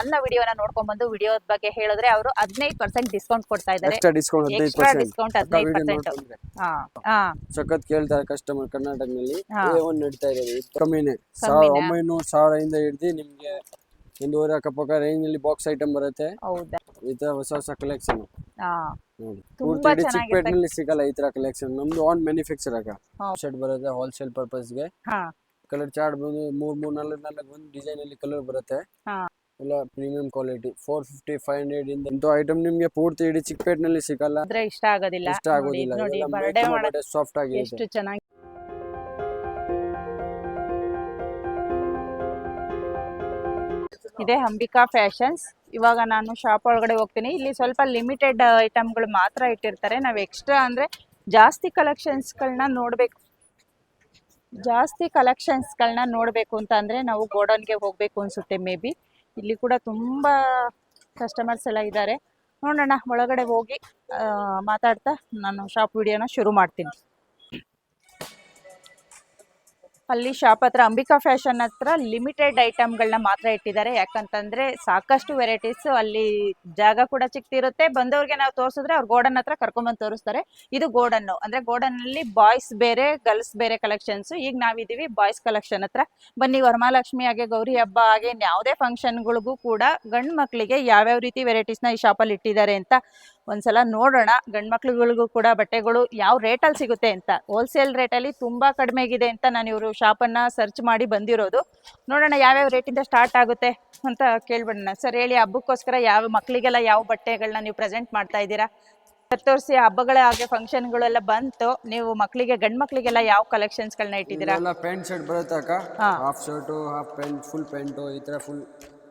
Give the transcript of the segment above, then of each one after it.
ನನ್ನ ವಿಡಿಯೋನ ನೋಡ್ಕೊಂಡ್ ಬಂದು ವಿಡಿಯೋ ಬಗ್ಗೆ ಹೇಳಿದ್ರೆ ಅವರು ಹದಿನೈದು ಪರ್ಸೆಂಟ್ ಡಿಸ್ಕೌಂಟ್ ಕೊಡ್ತಾ ಇದ್ದಾರೆ. ಎಕ್ಸ್ಟ್ರಾ ಡಿಸ್ಕೌಂಟ್ ಹದಿನೈದು ಎಕ್ಸ್ಟ್ರಾ ಡಿಸ್ಕೌಂಟ್ ಹದಿನೈದು ಪರ್ಸೆಂಟ್ ಹಾ ಹಾ. ಸಖತ್ ಕೇಳ್ತಾರೆ ಕಸ್ಟಮರ್ ಕರ್ನಾಟಕದಲ್ಲಿ. ಒನ್ ನಡೀತಾ ಇರೋದು ಕಮ್ಮಿನೇ? ಸಾವಿರ ಒಂಬೈನೂರು ಸಾವಿರದಿಂದ ಹಿಡ್ದು ನಿಮ್ಗೆ ಒಂದೂವರೆ ಅಕ್ಕಪಕ್ಕ ರೇಂಜ್ ಅಲ್ಲಿ ಬಾಕ್ಸ್ ಐಟಮ್ ಬರುತ್ತೆ. ಹೌದಾ? ಈ ತರ ಹೊಸ ಹೊಸ ಕಲೆಕ್ಷನ್ ಪೂರ್ತಿ ಸಿಗಲ್ಲ ಈ ತರ ಕಲೆಕ್ಷನ್ ನಮ್ದು ಆನ್ ಮ್ಯಾನುಫ್ಯಾಕ್ಚರ್ ಹಾ. ಶರ್ಟ್ ಬರುತ್ತೆ ಹೋಲ್ಸೇಲ್ಗೆ. ಹಾ. ಕಲರ್ ಚಾರ್ಟ್ ಬಂದು ಮೂರ್ ಮೂರ್ ನಾಲ್ಕು ನಾಲ್ಕು ಒಂದು ಡಿಸೈನ್ ಅಲ್ಲಿ ಕಲರ್ ಬರುತ್ತೆ. ಎಲ್ಲ premium quality four fifty five hundred ಇಂದ ಇಂಥ ಐಟಮ್ ನಿಮ್ಗೆ ಪೂರ್ತಿ ಇಡೀ ಚಿಕ್ಕಪೇಟೆನಲ್ಲಿ ಸಿಗಲ್ಲ. ಅಂದ್ರೆ ಇಷ್ಟ ಆಗೋದಿಲ್ಲ. ಇಷ್ಟ ಆಗೋದಿಲ್ಲ. ನೋಡಿ ಸಾಫ್ಟ್ ಆಗಿರುತ್ತೆ ಎಷ್ಟು ಚೆನ್ನಾಗಿ ಇದೆ ಅಂಬಿಕಾ ಫ್ಯಾಷನ್ಸ್ ಇವಾಗ ನಾನು ಶಾಪ್ ಒಳಗಡೆ ಹೋಗ್ತೀನಿ. ಇಲ್ಲಿ ಸ್ವಲ್ಪ ಲಿಮಿಟೆಡ್ ಐಟಮ್ಗಳು ಮಾತ್ರ ಇಟ್ಟಿರ್ತಾರೆ. ನಾವು ಎಕ್ಸ್ಟ್ರಾ ಅಂದ್ರೆ ಜಾಸ್ತಿ ಕಲೆಕ್ಷನ್ಸ್ಗಳನ್ನ ನೋಡ್ಬೇಕು. ಜಾಸ್ತಿ ಕಲೆಕ್ಷನ್ಸ್ಗಳನ್ನ ನೋಡಬೇಕು ಅಂತ ಅಂದ್ರೆ ನಾವು ಗೋಡೌನ್ಗೆ ಹೋಗ್ಬೇಕು ಅನ್ಸುತ್ತೆ ಮೇ ಬಿ ಇಲ್ಲಿ ಕೂಡ ತುಂಬಾ ಕಸ್ಟಮರ್ಸ್ ಎಲ್ಲ ಇದ್ದಾರೆ. ನೋಡೋಣ, ಒಳಗಡೆ ಹೋಗಿ ಮಾತಾಡ್ತಾ ನಾನು ಶಾಪ್ ವಿಡಿಯೋನ ಶುರು ಮಾಡ್ತೀನಿ. ಅಲ್ಲಿ ಶಾಪ್ ಹತ್ರ ಅಂಬಿಕಾ ಫ್ಯಾಷನ್ ಹತ್ರ ಲಿಮಿಟೆಡ್ ಐಟಮ್ಗಳನ್ನ ಮಾತ್ರ ಇಟ್ಟಿದ್ದಾರೆ. ಯಾಕಂತಂದ್ರೆ ಸಾಕಷ್ಟು ವೆರೈಟೀಸ್ ಅಲ್ಲಿ ಜಾಗ ಕೂಡ ಚಿಕ್ತಿರುತ್ತೆ. ಬಂದವ್ರಿಗೆ ನಾವು ತೋರಿಸಿದ್ರೆ ಅವ್ರು ಗೋಡನ್ ಹತ್ರ ಕರ್ಕೊಂಡ್ಬಂದು ತೋರಿಸ್ತಾರೆ. ಇದು ಗೋಡನ್ ಅಂದ್ರೆ ಗೋಡನ್ ಅಲ್ಲಿ ಬಾಯ್ಸ್ ಬೇರೆ, ಗರ್ಲ್ಸ್ ಬೇರೆ ಕಲೆಕ್ಷನ್ಸ್. ಈಗ ನಾವಿದೀವಿ ಬಾಯ್ಸ್ ಕಲೆಕ್ಷನ್ ಹತ್ರ. ಬನ್ನಿ, ವರಮಹಾಲಕ್ಷ್ಮಿ ಹಾಗೆ ಗೌರಿ ಹಬ್ಬ ಹಾಗೆ ಯಾವುದೇ ಫಂಕ್ಷನ್ಗಳಿಗೂ ಕೂಡ ಗಂಡ್ ಮಕ್ಕಳಿಗೆ ಯಾವ್ಯಾವ ರೀತಿ ವೆರೈಟೀಸ್ನ ಈ ಶಾಪಲ್ಲಿ ಇಟ್ಟಿದ್ದಾರೆ ಅಂತ ಒಂದ್ಸಲ ನೋಡೋಣ. ಗಂಡ್ಮಕ್ಳುಗಳಿಗೂ ಕೂಡ ಬಟ್ಟೆಗಳು ಯಾವ ರೇಟಲ್ಲಿ ಸಿಗುತ್ತೆ ಅಂತ. ಹೋಲ್ಸೇಲ್ ರೇಟಲ್ಲಿ ತುಂಬ ಕಡಿಮೆಗಿದೆ ಅಂತ ನಾನು ಇವರು ಶಾಪನ್ನು ಸರ್ಚ್ ಮಾಡಿ ಬಂದಿರೋದು. ನೋಡೋಣ ಯಾವ್ಯಾವ ರೇಟಿಂದ ಸ್ಟಾರ್ಟ್ ಆಗುತ್ತೆ ಅಂತ ಕೇಳ್ಬಿಡೋಣ. ಸರ್ ಹೇಳಿ ಹಬ್ಬಕ್ಕೋಸ್ಕರ ಯಾವ ಮಕ್ಕಳಿಗೆಲ್ಲ ಯಾವ ಬಟ್ಟೆಗಳನ್ನ ನೀವು ಪ್ರೆಸೆಂಟ್ ಮಾಡ್ತಾ ಇದ್ದೀರಾ? ತೋರಿಸಿ ಹಬ್ಬಗಳ ಹಾಗೆ ಫಂಕ್ಷನ್ಗಳೆಲ್ಲ ಬಂತು. ನೀವು ಮಕ್ಕಳಿಗೆ ಗಂಡ್ ಮಕ್ಕಳಿಗೆಲ್ಲ ಯಾವ ಕಲೆಕ್ಷನ್ಸ್ಗಳನ್ನ ಇಟ್ಟಿದ್ದೀರಾ? ಪ್ಯಾಂಟ್ ಶರ್ಟ್ ಬರುತ್ತೆ ಅಕ್ಕ. Half shirt half pant full pant ಈ ತರ ಫುಲ್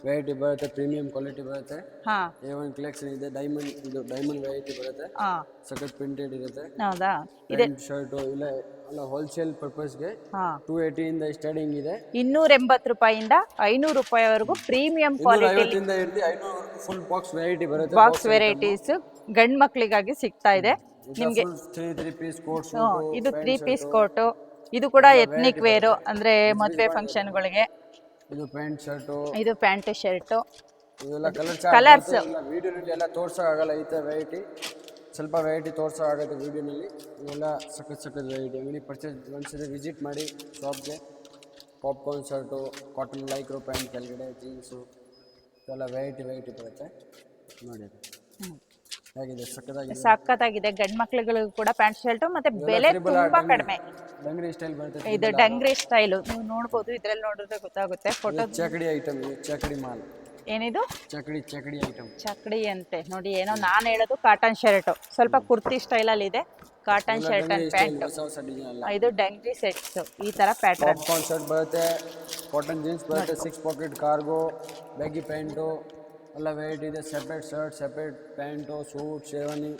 ವೆರೈಟಿ ಬರುತ್ತೆ ಪ್ರೀಮಿಯಂ ಕ್ವಾಲಿಟಿ ಬರುತ್ತೆ. ಹಾ. ಎ ಒನ್ ಕಲೆಕ್ಷನ್ ಇದೆ ಡೈಮಂಡ್ ಇದು ಡೈಮಂಡ್ ವೆರೈಟಿ ಬರುತ್ತೆ. ಹಾ. ಸಖತ್ ಪ್ರಿಂಟೆಡ್ ಇರುತ್ತೆ. ಹೌದಾ? ಇದೆ. ಶರ್ಟ್ ಇಲ್ಲ ಅಲ್ಲ ಹೋಲ್ಸೇಲ್ ಪರ್ಪಸ್ಗೆ ಹಾಂ. ಟೂ ಏಯ್ಟಿಯಿಂದ ಸ್ಟಾರ್ಟಿಂಗ್ ಇದೆ. ಇನ್ನೂರ ಎಂಬತ್ತು ರೂಪಾಯಿಂದ ಐನೂರು ರೂಪಾಯಿವರೆಗೂ ಪ್ರೀಮಿಯಂ ಕ್ವಾಲಿಟಿ ಐವತ್ತಿಂದ ಹಿಡಿದು ಐನೂರವರೆಗೂ ಫುಲ್ ಬಾಕ್ಸ್ ವೆರೈಟಿ ಬರುತ್ತೆ ಬಾಕ್ಸ್ ವೆರೈಟೀಸ್ ಗಂಡ್ ಮಕ್ಳಿಗಾಗಿ ಸಿಗ್ತಾ ಇದೆ. ನಿಮ್ಗೆ ತ್ರೀ ತ್ರೀ ಪೀಸ್ ಕೋಟ್ ಇದು ತ್ರೀ ಪೀಸ್ ಕೋಟು ಇದು ಕೂಡ ಎಥ್ನಿಕ್ ವೇರು ಅಂದ್ರೆ ಮದುವೆ ಫಂಕ್ಷನ್ಗಳಿಗೆ ಇದು ಪ್ಯಾಂಟ್ ಶರ್ಟು. ಇದು ಪ್ಯಾಂಟ್ ಶರ್ಟು. ಇದೆಲ್ಲ ಕಲರ್ ಕಲರ್ಸ್ ವಿಡಿಯೋನಲ್ಲಿ ಎಲ್ಲ ತೋರ್ಸೋಕ್ಕಾಗಲ್ಲ ಈ ಥರ ವೆರೈಟಿ ಸ್ವಲ್ಪ ವೆರೈಟಿ ತೋರ್ಸೋಕ್ಕಾಗುತ್ತೆ ವಿಡಿಯೋನಲ್ಲಿ ಇವೆಲ್ಲ ಸಖತ್ ಸಖತ್ ವೆರೈಟಿ ಇಲ್ಲಿ ಪರ್ಚೇಸ್ ಒಂದ್ಸರಿ ವಿಸಿಟ್ ಮಾಡಿ ಶಾಪ್ಗೆ popcorn shirt cotton lycra pant ಕೆಳಗಡೆ ಜೀನ್ಸು ಇದೆಲ್ಲ ವೆರೈಟಿ ವೆರೈಟಿ ಬರುತ್ತೆ. ನೋಡಿ. ಹೇಗಿದೆ ಸಖತ್ತಾಗಿದೆ. ಸಖತ್ತಾಗಿದೆ. ಗಂಡ್ ಮಕ್ಳುಗಳಿಗೂ ಕೂಡ ಪ್ಯಾಂಟ್ ಶರ್ಟ್ ಮತ್ತೆ ಬೆಲೆ ತುಂಬಾ ಕಡಿಮೆ. ಡಂಗರಿ ಸ್ಟೈಲ್ ಬರುತ್ತೆ ಇದು ಡಂಗ್ರಿ ಸ್ಟೈಲ್ ನೀವು ನೋಡಬಹುದು ಇದ್ರಲ್ಲಿ ನೋಡಿದ್ರೆ ಗೊತ್ತಾಗುತ್ತೆ. ಫೋಟೋ ಚಕಡಿ ಐಟಮ್ ಇದು ಚಕಡಿ ಮಾಲ್. ಏನಿದು? ಚಕಡಿ ಚಕಡಿ ಐಟಮ್ ಚಕ್ಡಿ ಅಂತೆ. ನೋಡಿ ಏನೋ ನಾನು ಹೇಳೋದು ಕಾಟನ್ ಶರ್ಟ್ ಸ್ವಲ್ಪ ಕುರ್ತಿ ಸ್ಟೈಲ್ ಅಲ್ಲಿ ಇದೆ. ಕಾಟನ್ ಶರ್ಟ್ ಅಂಡ್ ಪ್ಯಾಂಟ್ ಹೊಸ ಹೊಸ ಡಿಸೈನ್ ಎಲ್ಲ. ಇದು ಡಂಗ್ರಿ ಸೆಟ್ಸ್ ಈ ತರ ಪ್ಯಾಟರ್ನ್ ಪಾಪ್ಕಾರ್ನ್ ಶರ್ಟ್ ಬರುತ್ತೆ ಕಾಟನ್ ಜೀನ್ಸ್ ಬರುತ್ತೆ six pocket cargo baggy pant ಎಲ್ಲ ವೆರೈಟಿ ಇದೆ separate shirt separate pant suit sherwani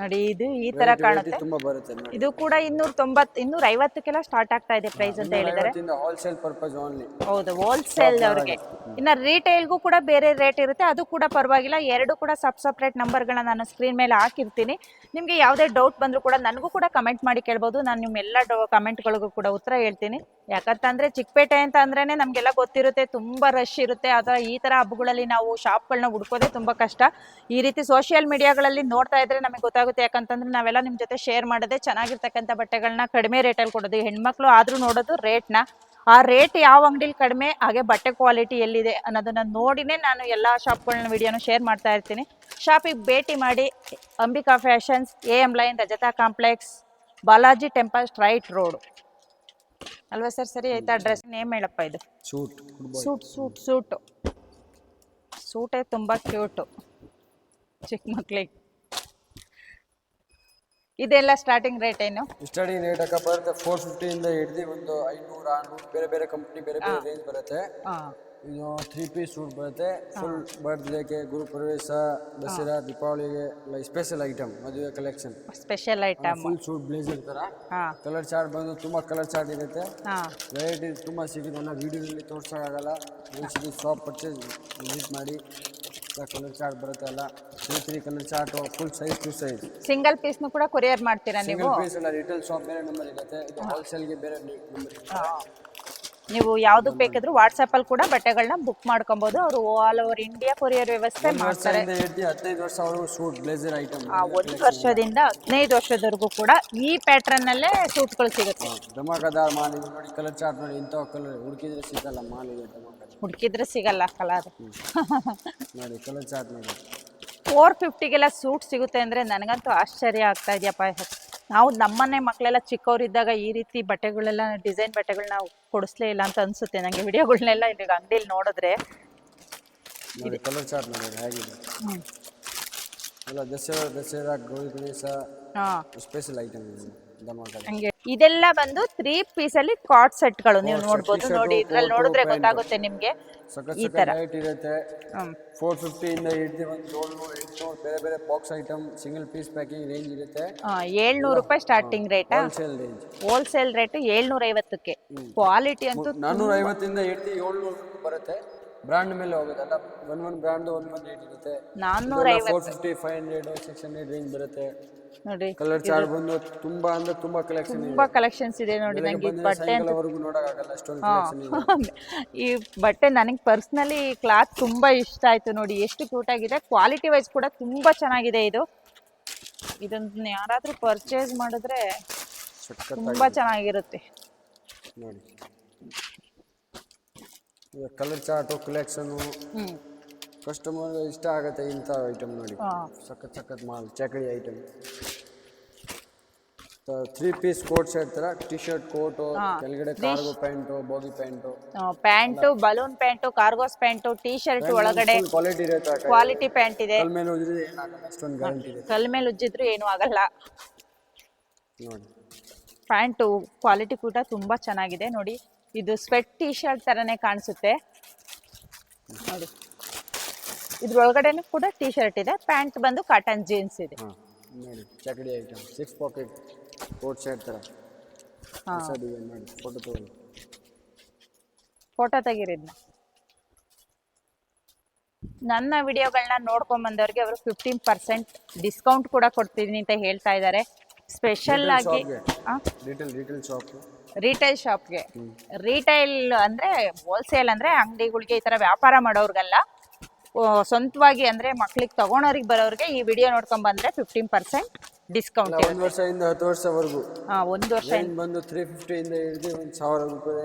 ನೋಡಿ ಇದು ಈ ತರ ಕಾಣುತ್ತೆ. ತುಂಬ ಬರುತ್ತೆ ನೋಡಿ. ಇದು ಕೂಡ ಇನ್ನೂರ ತೊಂಬತ್ ಇನ್ನೂರ ಐವತ್ತಕ್ಕೆಲ್ಲ ಸ್ಟಾರ್ಟ್ ಆಗ್ತಾ ಇದೆ ಪ್ರೈಸ್ ಅಂತ ಹೇಳಿದ್ದಾರೆ. ಹೋಲ್ಸೇಲ್ ಪರ್ಪಸ್ ಓನ್ಲಿ ಹೌದು ಹೋಲ್ಸೇಲ್ ಅವ್ರಿಗೆ. ಇನ್ನ ರಿಟೇಲ್ಗೂ ಕೂಡ ಬೇರೆ ರೇಟ್ ಇರುತ್ತೆ ಅದು ಕೂಡ ಪರವಾಗಿಲ್ಲ. ಎರಡು ಕೂಡ ಸಬ್ ಸಪ್ರೇಟ್ ನಂಬರ್ಗಳನ್ನ ನಾನು ಸ್ಕ್ರೀನ್ ಮೇಲೆ ಹಾಕಿರ್ತೀನಿ. ನಿಮಗೆ ಯಾವುದೇ ಡೌಟ್ ಬಂದರೂ ಕೂಡ ನನಗೂ ಕೂಡ ಕಮೆಂಟ್ ಮಾಡಿ ಕೇಳ್ಬೋದು. ನಾನು ನಿಮ್ಮೆಲ್ಲ ಡೌ ಕಮೆಂಟ್ಗಳಿಗೂ ಕೂಡ ಉತ್ತರ ಹೇಳ್ತೀನಿ. ಯಾಕಂತಂದ್ರೆ ಚಿಕ್ಕಪೇಟೆ ಅಂತ ಅಂದ್ರೇನೆ ನಮಗೆಲ್ಲ ಗೊತ್ತಿರುತ್ತೆ ತುಂಬಾ ರಶ್ ಇರುತ್ತೆ. ಅದರ ಈ ತರ ಹಬ್ಬಗಳಲ್ಲಿ ನಾವು ಶಾಪ್ಗಳನ್ನ ಹುಡ್ಕೋದೇ ತುಂಬಾ ಕಷ್ಟ. ಈ ರೀತಿ ಸೋಷಿಯಲ್ ಮೀಡಿಯಾಗಳಲ್ಲಿ ನೋಡ್ತಾ ಇದ್ರೆ ನಮಗೆ ಗೊತ್ತಾಗುತ್ತೆ ಯಾಕಂತಂದ್ರೆ ನಾವೆಲ್ಲ ನಿಮ್ಮ ಜೊತೆ ಶೇರ್ ಮಾಡೋದೇ ಚೆನ್ನಾಗಿರ್ತಕ್ಕಂಥ ಬಟ್ಟೆಗಳನ್ನ ಕಡಿಮೆ ರೇಟಲ್ಲಿ ಕೊಡೋದು. ಹೆಣ್ಮಕ್ಳು ಆದರೂ ನೋಡೋದು ರೇಟ್ನ ಆ ರೇಟ್ ಯಾವ ಅಂಗಡಿಲಿ ಕಡಿಮೆ ಹಾಗೆ ಬಟ್ಟೆ ಕ್ವಾಲಿಟಿ ಎಲ್ಲಿದೆ ಅನ್ನೋದನ್ನ ನೋಡಿನೇ ನಾನು ಎಲ್ಲ ಶಾಪ್ಗಳನ್ನ ವಿಡಿಯೋನ ಶೇರ್ ಮಾಡ್ತಾ ಇರ್ತೀನಿ. ಶಾಪಿಗೆ ಭೇಟಿ ಮಾಡಿ Ambika fashions A M line Rajata complex Balaji temple straight road ಅಲ್ವಾ ಸರ್ ಸರಿ ಆಯ್ತಾ? ಅಡ್ರೆಸ್ ನೇಮ್ ಹೇಳಪ್ಪ ಇದು. ಸೂಟ್ ಸೂಟ್ ಸೂಟ್ ಸೂಟು ಸೂಟೇ ತುಂಬ ಕ್ಯೂಟು ಚಿಕ್ಕ ಮಕ್ಳಿಗೆ. ಇದೆಲ್ಲ ಸ್ಟಾರ್ಟಿಂಗ್ ರೇಟ್ ಏನು? ಸ್ಟಾರ್ಟಿಂಗ್ ರೇಟ್ ಅಕ್ಕ ಬರುತ್ತೆ ಫೋರ್ ಫಿಫ್ಟಿಯಿಂದ ಹಿಡಿದು ಒಂದು ಐನೂರು ಆರ್ನೂರು ಬೇರೆ ಬೇರೆ ಕಂಪ್ನಿ ಬೇರೆ ಬೇರೆ ರೇಂಜ್ ಬರುತ್ತೆ. ಹಾಂ. ಇದು ತ್ರೀ ಪೀಸ್ ಸೂಟ್ ಬರುತ್ತೆ. ಫುಲ್ ಬರ್ತ್ಡೇಗೆ ಗುರು ಪ್ರವೇಶ ದಸರಾ ದೀಪಾವಳಿಗೆ ಸ್ಪೆಷಲ್ ಐಟಮ್ ಮದುವೆ collection special item full suit blazer ತರ. ಹಾಂ. ಕಲರ್ ಚಾರ್ಟ್ ಬಂದು ತುಂಬಾ ಕಲರ್ ಚಾರ್ಟ್ ಇರುತ್ತೆ. ಹಾಂ. ವೆರೈಟಿ ತುಂಬಾ ಸಿಗುತ್ತೆ. ಎಲ್ಲ ವೀಡಿಯೋದಲ್ಲಿ ತೋರ್ಸೋಕ್ಕಾಗಲ್ಲ. ಒಂದ್ಸತಿ ಶಾಪ್ ಪರ್ಚೇಸ್ ವಿಸಿಟ್ ಮಾಡಿ. ಕಲರ್ ಚಾರ್ಟ್ ಬರುತ್ತೆ ಅಲ್ಲ? Three three colour chart full size to size single piece ಕೂಡ ಕೊರಿಯರ್ ಮಾಡ್ತೀರಾ ನೀವು? ಸಿಂಗಲ್ ಪೀಸ್ ಎಲ್ಲ ರಿಟೇಲ್ ಶಾಪ್ ಬೇರೆ ನಂಬರ್ ಇರುತ್ತೆ. ಇದು ಹೋಲ್ಸೇಲ್ಗೆ ಬೇರೆ ನಂಬರ್ ಇರುತ್ತೆ. ನೀವು ಯಾವ್ದಕ್ ಬೇಕಿದ್ರು ವಾಟ್ಸ್ಆಪ್ ಅಲ್ಲಿ ಕೂಡ ಬಟ್ಟೆಗಳನ್ನ ಬುಕ್ ಮಾಡ್ಕೊಬಹುದು ಅವರು ಆಲ್ ಓವರ್ ಇಂಡಿಯಾ ಕೊರಿಯರ್ ವ್ಯವಸ್ಥೆ ಮಾಡ್ತಾರೆ. ಸೂಟ್ ಬ್ಲೇಸರ್ ಐಟಮ್ ಒಂದು ವರ್ಷದಿಂದ ಹದಿನೈದು ವರ್ಷದವರೆಗೂ ಕೂಡ ಈ ಪ್ಯಾಟರ್ನ್ ನಲ್ಲೇ ಸೂಟ್ಗಳು ಸಿಗುತ್ತೆ. ಧಮಾಕದಾರ್ ಮಾಲ್ ಇದೆ ನೋಡಿ ಕಲರ್ ಚಾರ್ಟ್ ನೋಡಿ ಇಂಥ ಕಲರ್ ಹುಡುಕಿದ್ರೆ ಸಿಗಲ್ಲ ಮಾಲ್ ಇದೆ ಹುಡುಕಿದ್ರೆ ಸಿಗಲ್ಲ ಕಲರ್ ನೋಡಿ ಕಲರ್ ಚಾರ್ಟ್ ನೋಡಿ. ಫೋರ್ ಫಿಫ್ಟಿಗೆಲ್ಲ ಸೂಟ್ ಸಿಗುತ್ತೆ ಅಂದ್ರೆ ನನಗಂತೂ ಆಶ್ಚರ್ಯ ಆಗ್ತಾ ಇದೆಯಪ್ಪ ನಾವು ನಮ್ಮನೆ ಮಕ್ಕಳೆಲ್ಲ ಚಿಕ್ಕವರಿದ್ದಾಗ ಈ ರೀತಿ ಬಟ್ಟೆಗಳೆಲ್ಲ ಡಿಸೈನ್ ಬಟ್ಟೆಗಳನ್ನ ಕೊಡಿಸ್ಲೇ ಇಲ್ಲ ಅಂತ ಅನ್ಸುತ್ತೆ ನನಗೆ ವಿಡಿಯೋಗಳನ್ನೆಲ್ಲ ಇಲ್ಲಿ ಅಂಗಡಿಯಲ್ಲಿ ನೋಡಿದ್ರೆ. ನೋಡಿ ಕಲರ್ ಚಾರ್ಟ್ ನೋಡಿ ಹೇಗಿದೆ? ಹ್ಮ್. ಎಲ್ಲ ದಸರಾ ದಸರಾ ಗೌರಿ ಗಣೇಶ ಹಾಂ. ಸ್ಪೆಷಲ್ ಐಟಮ್ ಇದೆ. ಹಂಗೆ ಇದೆಲ್ಲ ಬಂದು ತ್ರೀ ಅಲ್ಲಿ ಕಾಟ್ ಸೆಟ್ಗಳು. ನೀವು ನೋಡಬಹುದು ನೋಡಿ ಇದ್ರಲ್ಲಿ ನೋಡಿದ್ರೆ ಗೊತ್ತಾಗುತ್ತೆ ನಿಮ್ಗೆ ಈ ತರ. ಇರುತ್ತೆ. ಫೋರ್ ಫಿಫ್ಟಿ ಇಂದ ಹಿಡಿದು ಒಂದು ಏಳ್ನೂರು ಎಂಟುನೂರು ಬೇರೆ ಬೇರೆ box item single piece packing range ಇರುತ್ತೆ. ಏಳ್ನೂರು ರೂಪಾಯಿ ಸ್ಟಾರ್ಟಿಂಗ್ ರೇಟ್ ಹೋಲ್ಸೇಲ್ ರೇಟ್ ಏಳ್ನೂರ ಐವತ್ತಕ್ಕೆ ಕ್ವಾಲಿಟಿ ಅಂತೂ ನಾನ್ನೂರ ಐವತ್ತಿಂದ ಹಿಡಿದು ಏಳ್ನೂರು ಬರುತ್ತೆ. ಬ್ರ್ಯಾಂಡ್ ಮೇಲೆ ಹೋಗುತ್ತೆ. One one brand one one rate ಇರುತ್ತೆ. ನಾನ್ನೂರ four fifty five hundred six hundred range ಬರುತ್ತೆ. ನೋಡಿ ಕಲರ್ ಚಾರ್ಟ್ ಬಂದು ತುಂಬಾ ಅಂದ್ರೆ ತುಂಬಾ ಕಲೆಕ್ಷನ್ ತುಂಬಾ ಕಲೆಕ್ಷನ್ಸ್ ಇದೆ ನೋಡಿ ನಂಗೆ ಬಟ್ಟೆ ಈ ಬಟ್ಟೆ ನನಗೆ ಪರ್ಸ್ನಲಿ ಕ್ಲಾತ್ ತುಂಬಾ ಇಷ್ಟ ಆಯ್ತು ನೋಡಿ ಎಷ್ಟು ಕ್ಯೂಟ್ ಆಗಿದೆ. ಕ್ವಾಲಿಟಿ ವೈಸ್ ಕೂಡ ತುಂಬಾ ಚೆನ್ನಾಗಿದೆ ಇದು. ಇದನ್ನ ಯಾರಾದ್ರೂ ಪರ್ಚೇಸ್ ಮಾಡಿದ್ರೆ ತುಂಬಾ ಚೆನ್ನಾಗಿರುತ್ತೆ. ನೋಡಿ. ಕಲರ್ ಚಾರ್ಟ್ ಕಲೆಕ್ಷನ್ ಹ್ಮ್. ಕಸ್ಟಮರ್ ಇಷ್ಟ ಆಗುತ್ತೆ ಇಂಥ ಐಟಮ್ ನೋಡಿ. ಸಖತ್ ಸಖತ್ ಮಾಲ್ ಚಕಡಿ item three piece coat set ತರ ಟಿ ಶರ್ಟ್ ಕೋಟು ಕೆಳಗಡೆ cargo pant baggy pant pant balloon pant cargos pant T shirt ಒಳಗಡೆ ಕ್ವಾಲಿಟಿ ಇರುತ್ತೆ ಕ್ವಾಲಿಟಿ ಪ್ಯಾಂಟ್ ಇದೆ. ಕಲ್ ಮೇಲೆ ಉಜ್ಜಿದ್ರೆ ಏನಾಗಲ್ಲ ಅಷ್ಟೊಂದು ಗ್ಯಾರಂಟಿ ಇದೆ. ಕಲ್ ಮೇಲೆ ಉಜ್ಜಿದ್ರು ಏನೂ ಆಗಲ್ಲ. ನೋಡಿ. ಪ್ಯಾಂಟು ಕ್ವಾಲಿಟಿ ಕೂಡ ತುಂಬಾ ಚೆನ್ನಾಗಿದೆ ನೋಡಿ. ಇದು ಸ್ವೆಟ್ ಟೀ ಶರ್ಟ್ ತರನೇ ಕಾಣಿಸುತ್ತೆ. ನೋಡಿ. ಇದ್ರೊಳಗಡೆನೂ ಕೂಡ ಟೀ ಶರ್ಟ್ ಇದೆ ಪ್ಯಾಂಟ್ ಬಂದು ಕಾಟನ್ ಜೀನ್ಸ್ ಇದೆ. ನೋಡಿ ಚಕಡಿ item six pocket coat shirt ತರ. ಹೊಸ ಡಿಸೈನ್ ಮಾಡಿ ಫೋಟೋ ತಗೊಳ್ಳಿ ಫೋಟೋ ತೆಗೀರಿದ್ನ. ನನ್ನ ವಿಡಿಯೋಗಳನ್ನ ನೋಡ್ಕೊಂಡ್ ಬಂದವ್ರಿಗೆ ಅವರು ಫಿಫ್ಟೀನ್ ಪರ್ಸೆಂಟ್ ಡಿಸ್ಕೌಂಟ್ ಕೂಡ ಕೊಡ್ತೀನಿ ಅಂತ ಹೇಳ್ತಾ ಇದ್ದಾರೆ ಸ್ಪೆಷಲ್ ಆಗಿ ರಿಟೇಲ್ ರಿಟೇಲ್ ಶಾಪ್ ರಿಟೈಲ್ ಶಾಪ್ಗೆ ರಿಟೈಲ್ ಅಂದ್ರೆ ಹೋಲ್ಸೇಲ್ ಅಂದ್ರೆ ಅಂಗಡಿಗಳಿಗೆ ಈ ತರ ವ್ಯಾಪಾರ ಮಾಡೋರ್ಗಲ್ಲ. ಸ್ವಂತವಾಗಿ ಅಂದ್ರೆ ಮಕ್ಳಿಗೆ ತಗೊಳೋರಿಗೆ ಬರೋರಿಗೆ ಈ ವಿಡಿಯೋ ನೋಡ್ಕೊಂಡ್ ಬಂದ್ರೆ ಫಿಫ್ಟೀನ್ ಪರ್ಸೆಂಟ್ ಡಿಸ್ಕೌಂಟ್ ಒಂದು ವರ್ಷದಿಂದ ಹತ್ತು ವರ್ಷವರೆಗೂ ಒಂದು ವರ್ಷ ಬಂದು ತ್ರೀ ಫಿಫ್ಟಿಯಿಂದ ಹಿಡಿದು ಒಂದು ಸಾವಿರ ರೂಪಾಯಿ